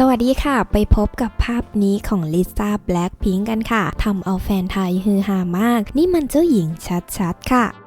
สวัสดีค่ะ ไปพบกับภาพนี้ของลิซ่าแบล็ k พิงกันค่ะทำเอาแฟนไทยฮือฮามาก นี่มันเจ้าหญิงชัดๆค่ะ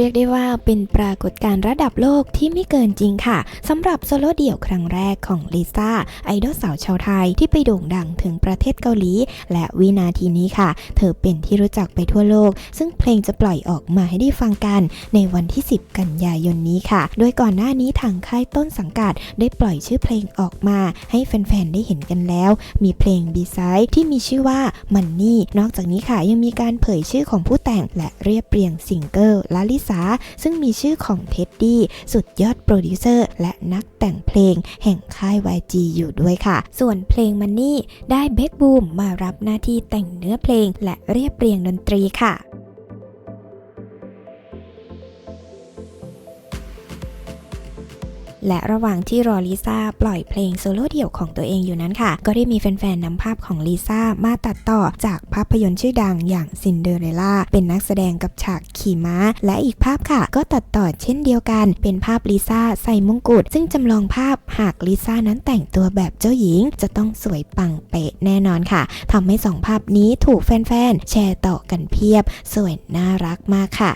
เรียกได้ว่าเป็นปรากฏการณ์ระดับโลกที่ไม่เกินจริงค่ะสำหรับโซโล่เดี่ยวครั้งแรกของลิซ่าไอดอลสาวชาวไทยที่ไปโด่งดังถึงประเทศเกาหลี และวินาทีนี้ค่ะ เธอเป็นที่รู้จักไปทั่วโลก ซึ่งเพลงจะปล่อยออกมาให้ได้ฟังกัน ในวันที่ 10 กันยายนนี้ค่ะ โดยก่อนหน้านี้ทางค่ายต้นสังกัด ได้ปล่อยชื่อเพลงออกมา ให้แฟนๆได้เห็นกันแล้ว มีเพลงดีไซน์ที่มีชื่อว่ามันนี่นอกจากนี้ค่ะยังมีการเผยชื่อของผู้แต่งและเรียบเรียงซิงเกิลลาลิษา ซึ่งมีชื่อของเท็ดดี้สุดยอดโปรดิวเซอร์และนักแต่งเพลงแห่งค่าย YG อยู่ด้วยค่ะ ส่วนเพลงมันนี่ได้เบคบูมมารับหน้าที่แต่งเนื้อเพลงและเรียบเรียงดนตรีค่ะ และระหว่างที่รอลิซ่าปล่อยเพลงโซโล่เดี่ยวของตัวเองอยู่นั้นค่ะ ก็ได้มีแฟนๆนำภาพของลิซ่ามาตัดต่อจากภาพยนตร์ชื่อดังอย่างซินเดอเรล่าเป็นนักแสดงกับฉากขี่ม้า และอีกภาพค่ะ ก็ตัดต่อเช่นเดียวกัน เป็นภาพลิซ่าใส่มงกุฎซึ่งจำลองภาพหากลิซ่านั้นแต่งตัวแบบเจ้าหญิง จะต้องสวยปังเป๊ะแน่นอนค่ะทำให้สองภาพนี้ถูกแฟนๆแชร์ต่อกันเพียบ สวยน่ารักมากค่ะ